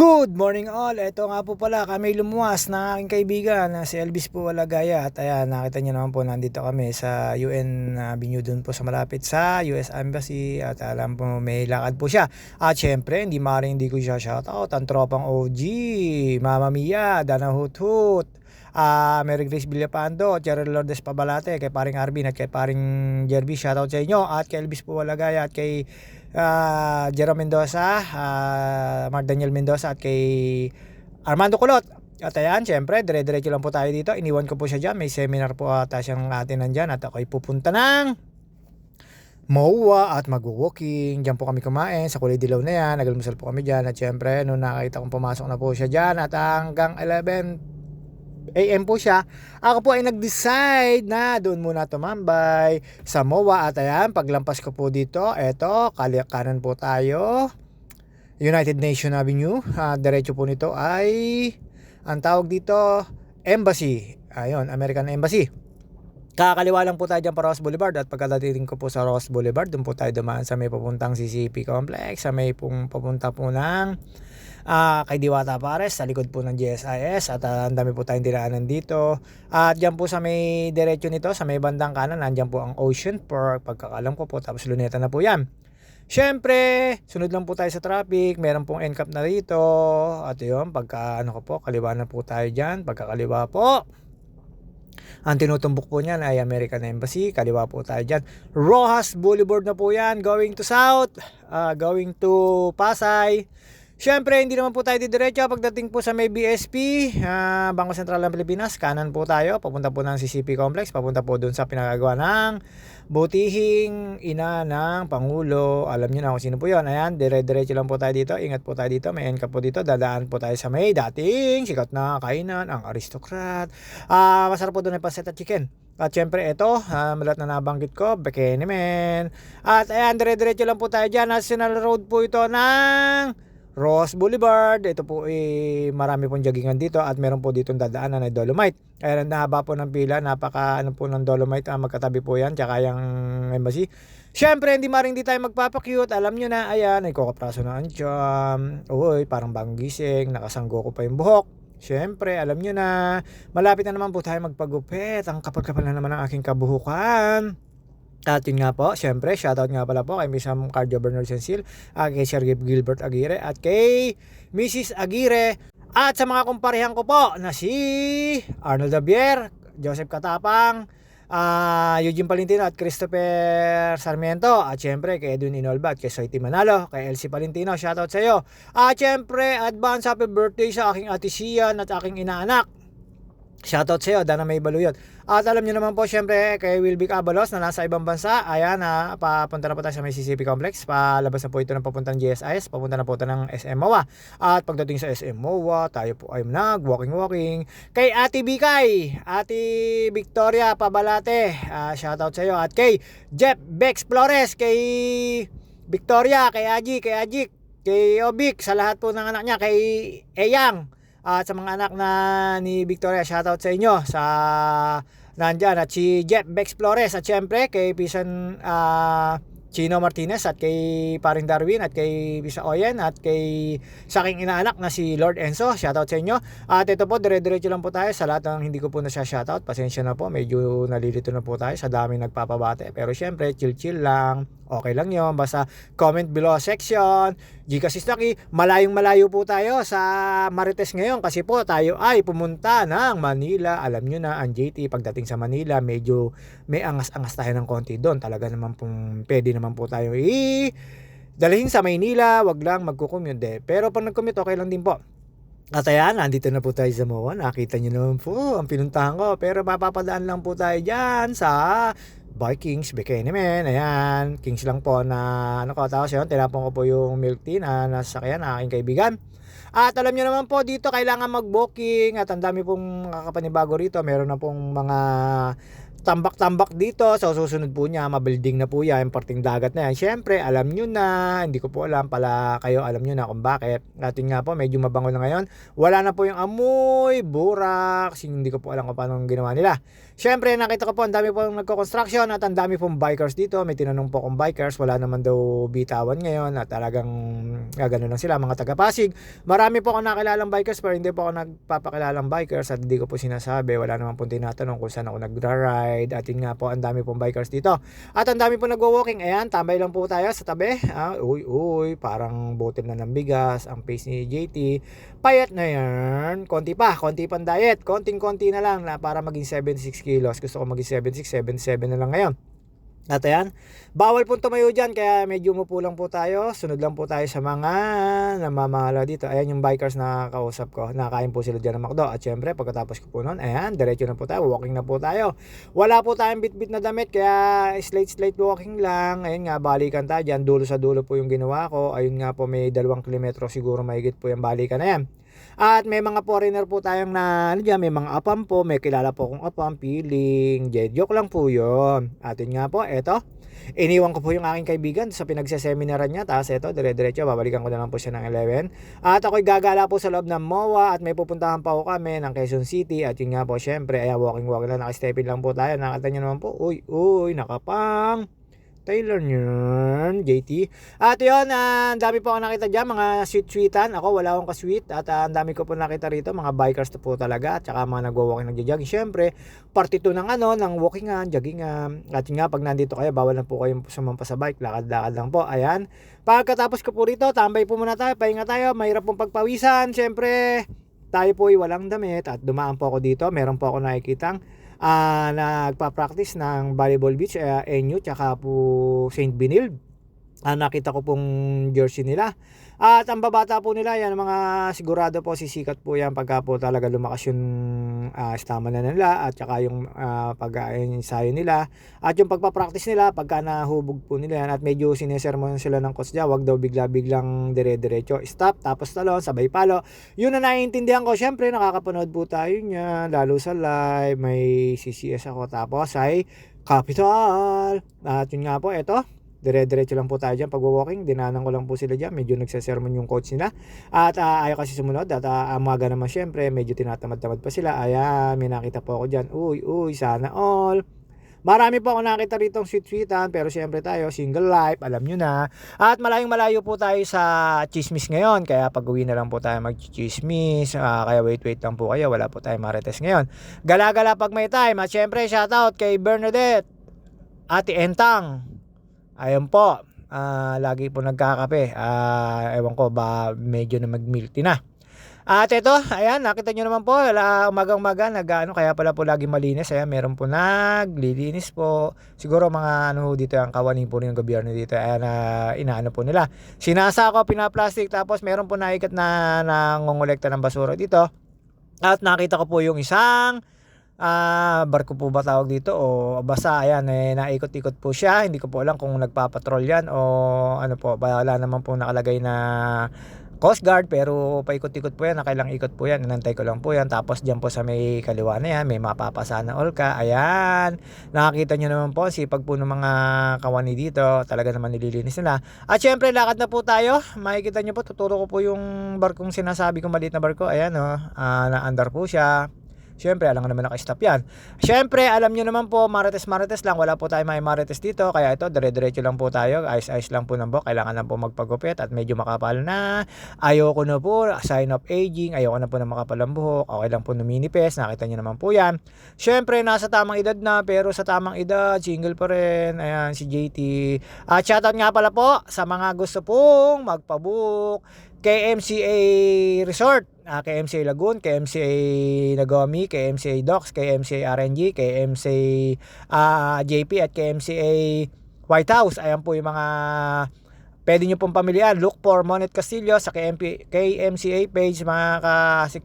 Good morning all. Ito nga po pala kami lumuwas ng aking kaibigan na si Elvis po Walagaya. At ayan, nakita niyo naman po nandito kami sa UN Avenue dun po sa malapit sa US Embassy. At alam po may lakad po siya. At syempre, hindi maaaring hindi ko siya shoutout. Ang tropang OG, Mama Mia, Dana Hut Hut. Ah, Mary Grace Villapando, Cheryl Lourdes Pabalate, kay paring Arvin at kay paring Jerby, shoutout sa inyo. At kay Elvis po Walagaya at kay ah Jerome Mendoza, ah Mark Daniel Mendoza at kay Armando Kulot. At ayan, syempre, dire-diretso lang po tayo dito. Iniwan ko po siya dyan. May seminar po ata siyang atin nandyan. At ako'y pupunta ng MOA at mag-walking. Diyan po kami kumain. Sa kulay dilaw na yan. Nagalmusal po kami dyan. At syempre, nung nakita kong pumasok na po siya dyan. At hanggang 11 AM po siya. Ako po ay nag-decide na doon muna tumambay sa MOA at ayan, paglampas ko po dito, eto, kanan po tayo. United Nation Avenue. Ah, diretso po nito ay ang tawag dito Embassy. Ayun, American Embassy. Kakaliwa lang po tayo dyan pa Ross Boulevard at pagkadating ko po sa Ross Boulevard, doon po tayo dumaan sa may papuntang CCP Complex, sa may pong papunta po ng ah kay Diwata Pares sa likod po ng GSIS at ah, ang dami po tayong dinaanan dito. At diyan po sa may diretso nito, sa may bandang kanan, nandiyan po ang Ocean Park. Pagkakalam ko po, tapos luneta na po yan. Siyempre, sunod lang po tayo sa traffic. Meron pong NCAP na rito. At yun, pagka ano ko po, kaliwa na po tayo dyan. Pagkakaliwa po, ang tinutumbok po niyan ay American Embassy. Kaliwa po tayo dyan. Rojas Boulevard na po yan. Going to South. ah, going to Pasay. Siyempre, hindi naman po tayo didiretso. Pagdating po sa may BSP, ah, Bangko Sentral ng Pilipinas, kanan po tayo. Papunta po ng CCP Complex. Papunta po dun sa pinagagawa ng butihing ina ng Pangulo. Alam niyo na kung sino po yun. Ayan, dire-diretso lang po tayo dito. Ingat po tayo dito. May NCAP po dito. Dadaan po tayo sa may dating sikat na kainan, ang aristocrat. Ah, masarap po doon yung pancit at chicken. At syempre ito, uh, malat na nabanggit ko, Bikini Man. At ayan, dire-diretso lang po tayo dyan. National Road po ito ng Ross Boulevard. Ito po eh, marami pong joggingan dito at meron po dito dadaanan na Dolomite. Ayan, ang haba po ng pila, napaka ano po ng Dolomite, ah, magkatabi po yan, tsaka yung embassy. Siyempre, hindi maring di tayo magpapakyut. Alam nyo na, ayan, ay kukapraso na ang tiyam. Uy, parang bagong gising, nakasanggo ko pa yung buhok. Siyempre, alam nyo na, malapit na naman po tayo magpagupit. Ang kapal-kapal na naman ang aking kabuhukan. At yun nga po, syempre, shoutout nga pala po kay Miss Cardio Bernard Sensil, at kay Sir Gilbert Aguirre, at kay Mrs. Aguirre, at sa mga kumparehan ko po na si Arnold Javier, Joseph Katapang, ah Eugene Palintino at Christopher Sarmiento at syempre kay Edwin Inolba at kay Soiti Manalo, kay Elsie Palintino, shoutout sa iyo. At syempre, advance happy birthday sa aking ate at aking inaanak. Shoutout sa iyo, Dana May Baluyot. At alam niyo naman po syempre kay Wilbic Abalos na nasa ibang bansa. Ayan na, papunta na po tayo sa may CCP Complex. Palabas na po ito ng papuntang GSIS. Papunta na po ito ng SM MOA. At pagdating sa SM MOA, tayo po ay nag walking walking. Kay Ate Bikay, Ate Victoria Pabalate. Uh, shoutout sa iyo. At kay Jeff Bex Flores, kay Victoria, kay Aji, kay Ajik, kay Obik, sa lahat po ng anak niya, kay Eyang. At sa mga anak na ni Victoria, shoutout sa inyo sa nandyan. At si Jeff Bex Flores at syempre kay Pisan ah, Chino Martinez at kay Paring Darwin at kay Pisa Oyen at kay sa aking inaanak na si Lord Enzo. Shoutout sa inyo. At ito po, dire-diretso lang po tayo sa lahat ng hindi ko po na siya shoutout. Pasensya na po, medyo nalilito na po tayo sa dami nagpapabate. Pero syempre, chill-chill lang. Okay lang yon Basta comment below section. Gcash is lucky. Malayong malayo po tayo sa Marites ngayon kasi po tayo ay pumunta ng Manila. Alam nyo na, ang JT pagdating sa Manila, medyo may angas-angas tayo ng konti doon. Talaga naman pong pwede naman po tayo i dalhin sa Maynila, wag lang magko-commute. Pero pag nag-commute, okay lang din po. At ayan, nandito na po tayo sa MOA. Nakita nyo naman po ang pinuntahan ko. Pero mapapadaan lang po tayo dyan sa Vikings, Bikini Man. Ayan, Kings lang po na ano ko. Tapos yun, tinapon ko po yung milk tea na nasa kaya na aking kaibigan. At alam nyo naman po, dito kailangan mag-booking at ang dami pong kakapanibago rito. Meron na pong mga tambak-tambak dito. So susunod po niya, mabuilding na po yan, parting dagat na yan. Siyempre, alam nyo na, hindi ko po alam pala kayo, alam nyo na kung bakit. Natin nga po, medyo mabango na ngayon. Wala na po yung amoy, burak, hindi ko po alam kung paano ginawa nila. Siyempre, nakita ko po, ang dami po nagko-construction at ang dami pong bikers dito. May tinanong po kung bikers, wala naman daw bitawan ngayon at talagang gagano lang sila, mga taga-Pasig. Marami po ako nakilalang bikers pero hindi po ako nagpapakilalang bikers at hindi ko po sinasabi. Wala naman po tinatanong kung saan ako nagra-ride at yun nga po, ang dami pong bikers dito. At ang dami po nagwo-walking. Ayan, tambay lang po tayo sa tabi. Ah, uy, uy, parang botel na ng bigas. Ang pace ni JT. Payat na yan. Konti pa, konti pang diet. Konting-konti na lang na para maging 76 kilos. Gusto ko maging 76, 77 na lang ngayon. At ayan, bawal po tumayo dyan kaya medyo umupo lang po tayo. Sunod lang po tayo sa mga namamala dito. Ayan yung bikers na kausap ko. Nakain po sila dyan ng McDo. At syempre pagkatapos ko po nun, ayan, diretso na po tayo. Walking na po tayo. Wala po tayong bit-bit na damit kaya slate-slate walking lang. Ayun nga, balikan tayo dyan. Dulo sa dulo po yung ginawa ko. Ayun nga po may dalawang kilometro siguro mahigit po yung balikan na yan. At may mga foreigner po tayong na, ano may mga apam po, may kilala po kong apam, feeling, joke lang po yun. At yun nga po, eto, iniwan ko po yung aking kaibigan sa pinagseseminaran niya, tapos eto, dire-diretso, babalikan ko na lang po siya ng 11. At ako'y gagala po sa loob ng MOA at may pupuntahan pa po kami ng Quezon City at yun nga po, syempre, ay walking walking lang, nakastepin lang po tayo, nakita nyo naman po, uy, uy, nakapang. Taylor yun, JT. At yun, uh, ang dami po ako nakita dyan, mga sweet-sweetan. Ako, wala akong ka-sweet. At uh, ang dami ko po nakita rito, mga bikers to po talaga. At saka mga nagwa-walking, nagja-jogging. Siyempre, part 2 ng ano, ng walkingan, joggingan. At yun nga, pag nandito kayo, bawal na po kayo sumampa sa bike. Lakad-lakad lang po. Ayan. Pagkatapos ko po rito, tambay po muna tayo, pahinga tayo. Mahirap pong pagpawisan. Siyempre, tayo po ay walang damit. At dumaan po ako dito. Meron po ako nakikitang uh, nagpa-practice ng volleyball beach uh, NU tsaka po St. Benilde uh, nakita ko pong jersey nila at ang babata po nila yan mga sigurado po sisikat po yan pagka po talaga lumakas yung uh, stamina nila at saka yung uh, pag-ensayo nila. At yung pagpa-practice nila pagka nahubog po nila yan at medyo sinesermon sila ng coach niya wag daw bigla-biglang dire-diretso stop tapos talon sabay palo. Yun na naiintindihan ko. Syempre nakakapanood po tayo niya lalo sa live. May CCS ako tapos ay capital. At yun nga po eto dire-diretso lang po tayo dyan pag-walking. Dinanan ko lang po sila dyan. Medyo nagsasermon yung coach nila. At uh, ayaw kasi sumunod. At uh, amaga naman syempre, medyo tinatamad-tamad pa sila. Ayan, may nakita po ako dyan. Uy, uy, sana all. Marami po ako nakita rito sweet-sweetan pero syempre tayo single life, alam nyo na. At malayong malayo po tayo sa chismis ngayon kaya pag uwi na lang po tayo mag-chismis. Uh, kaya wait wait lang po kayo, wala po tayo marites ngayon. Gala-gala pag may time at syempre shoutout kay Bernadette, Ate Entang, Ayun po, uh, lagi po nagkakape. Uh, ewan ko ba medyo na mag-milk na. At ito, ayan, nakita nyo naman po, umagang-umaga, nag, ano, kaya pala po lagi malinis. Ayan, meron po naglilinis po. Siguro mga ano dito, ang kawanin po ng gobyerno dito. Ayan, uh, inaano po nila. Sinasa ko, pinaplastic, tapos meron po naikat na nangongolekta ng basura dito. At nakita ko po yung isang ah, barko po ba tawag dito? O basta ayan eh, naikot-ikot po siya. Hindi ko po alam kung nagpapatrol yan o ano po. Wala naman po nakalagay na Coast Guard pero paikot-ikot po yan. Nakailang ikot po yan. Inantay ko lang po yan. Tapos dyan po sa may kaliwa na yan may mapapasa na olka ayan. Nakakita nyo naman po sipag po ng mga kawani dito. Talaga naman nililinis nila. At syempre lakad na po tayo. Makikita nyo po tuturo ko po yung barkong sinasabi kong maliit na barko. Ayan oh, uh, na under po siya Siyempre, alam naman naka-stop yan. Siyempre, alam nyo naman po, marites-marites lang. Wala po tayo may marites dito. Kaya ito, dire-diretso lang po tayo. Ice-ice lang po ng buhok. Kailangan lang po magpagupit at medyo makapal na. Ayoko na po, sign of aging. Ayoko na po na makapal ang buhok. Okay lang po numinipes. Nakita nyo naman po yan. Siyempre, nasa tamang edad na. Pero sa tamang edad, single pa rin. Ayan, si JT. At shoutout nga pala po sa mga gusto pong magpabook KMCA Resort, uh, ah, KMCA Lagoon, KMCA Nagomi, KMCA Docks, KMCA RNG, KMCA uh, JP at KMCA White House. Ayan po yung mga pwede nyo pong pamilihan. Look for Monet Castillo sa KMP, KMCA page. Mga ka,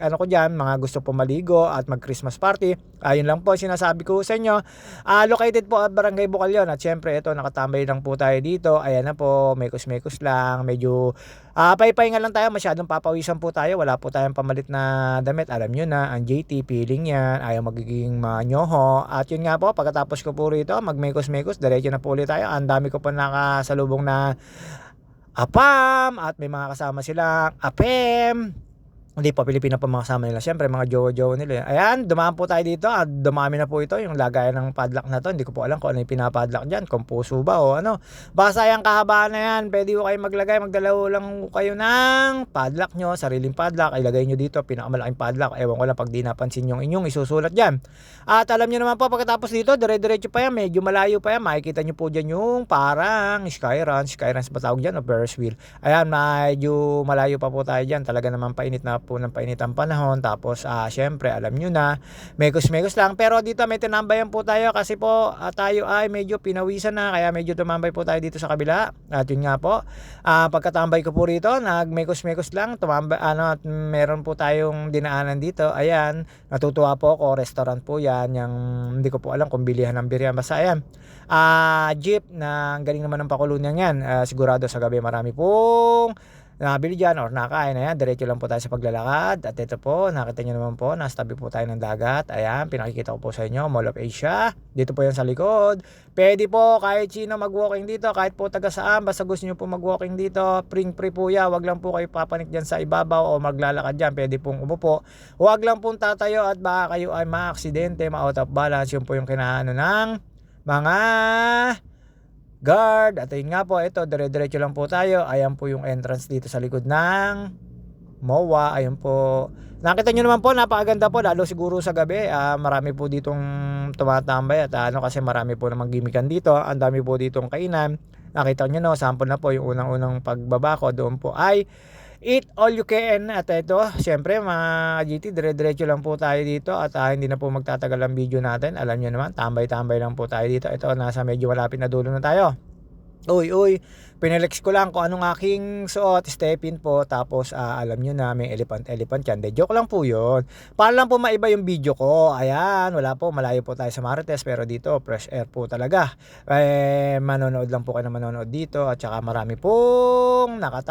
ano ko dyan, mga gusto po maligo at mag Christmas party. Ayun lang po sinasabi ko sa inyo. Uh, located po at Barangay Bukalyon. At syempre ito nakatambay lang po tayo dito. Ayan na po, mekos-mekos lang. Medyo Ah, paypahinga lang tayo, masyadong papawisan po tayo. Wala po tayong pamalit na damit. Alam nyo na, ang JT, feeling yan. Ayaw magiging manyoho. At yun nga po, pagkatapos ko po rito, magmekos-mekos, diretso na po ulit tayo. Ang dami ko po nakasalubong na apam at may mga kasama silang apem. Hindi po, Pilipino po mga kasama nila. Siyempre, mga jowa-jowa nila. Ayan, dumaan po tayo dito. At dumami na po ito, yung lagayan ng padlock na to. Hindi ko po alam kung ano yung pinapadlock dyan. Kung puso ba o ano. Basta yung kahabaan na yan, pwede ko kayo maglagay. Magdalaw lang kayo ng padlock nyo, sariling padlock. Ilagay nyo dito, pinakamalaking padlock. Ewan ko lang pag di napansin yung inyong isusulat dyan. At alam nyo naman po, pagkatapos dito, dire-diretso pa yan. Medyo malayo pa yan. Makikita nyo po dyan yung parang Skyruns. Skyruns ba tawag dyan o Ferris wheel. Ayan, medyo malayo pa po tayo dyan. Talaga naman painit na po ng painit ang panahon. Tapos, ah, syempre, alam nyo na, mekos-mekos lang. Pero dito may tinambayan po tayo kasi po ah, tayo ay medyo pinawisan na. Kaya medyo tumambay po tayo dito sa kabila. At yun nga po, ah, pagkatambay ko po rito, nagmekos-mekos lang. Tumambay, ano, at meron po tayong dinaanan dito. Ayan, natutuwa po ako. Restaurant po yan. Yung, hindi ko po alam kung bilihan ng biryan. Basta ayan, ah, jeep na ang galing naman ng pakulunan yan. Ah, sigurado sa gabi marami pong nabili dyan or nakain. Ayan, diretso lang po tayo sa paglalakad. At ito po, nakita nyo naman po, nasa tabi po tayo ng dagat. Ayan, pinakikita ko po sa inyo, Mall of Asia. Dito po yan sa likod. Pwede po kahit sino mag-walking dito, kahit po taga saan, basta gusto nyo po mag-walking dito, pring free po yan. Wag lang po kayo papanik dyan sa ibabaw o maglalakad dyan. Pwede pong umupo. Huwag lang pong tatayo at baka kayo ay ma-aksidente, ma-out of balance. Yun po yung kinaano ng mga guard. At ayun nga po, ito, dire-diretso lang po tayo. Ayan po yung entrance dito sa likod ng MOA. Ayun po. Nakita nyo naman po, napakaganda po. Lalo siguro sa gabi. ah, marami po ditong tumatambay. At ano kasi marami po namang gimikan dito. Ang dami po ditong kainan. Nakita nyo no, sample na po yung unang-unang pagbaba ko. Doon po ay Eat all you can at ito, syempre mga GT, dire-diretso lang po tayo dito at ah, hindi na po magtatagal ang video natin. Alam nyo naman, tambay-tambay lang po tayo dito. Ito, nasa medyo malapit na dulo na tayo. Uy, uy, pinelex ko lang kung anong aking suot, step in po, tapos ah, alam nyo na may elephant-elephant yan. De, joke lang po yun. Para lang po maiba yung video ko. Ayan, wala po, malayo po tayo sa Marites, pero dito, fresh air po talaga. Eh, manonood lang po kayo na manonood dito, at saka marami pong nakata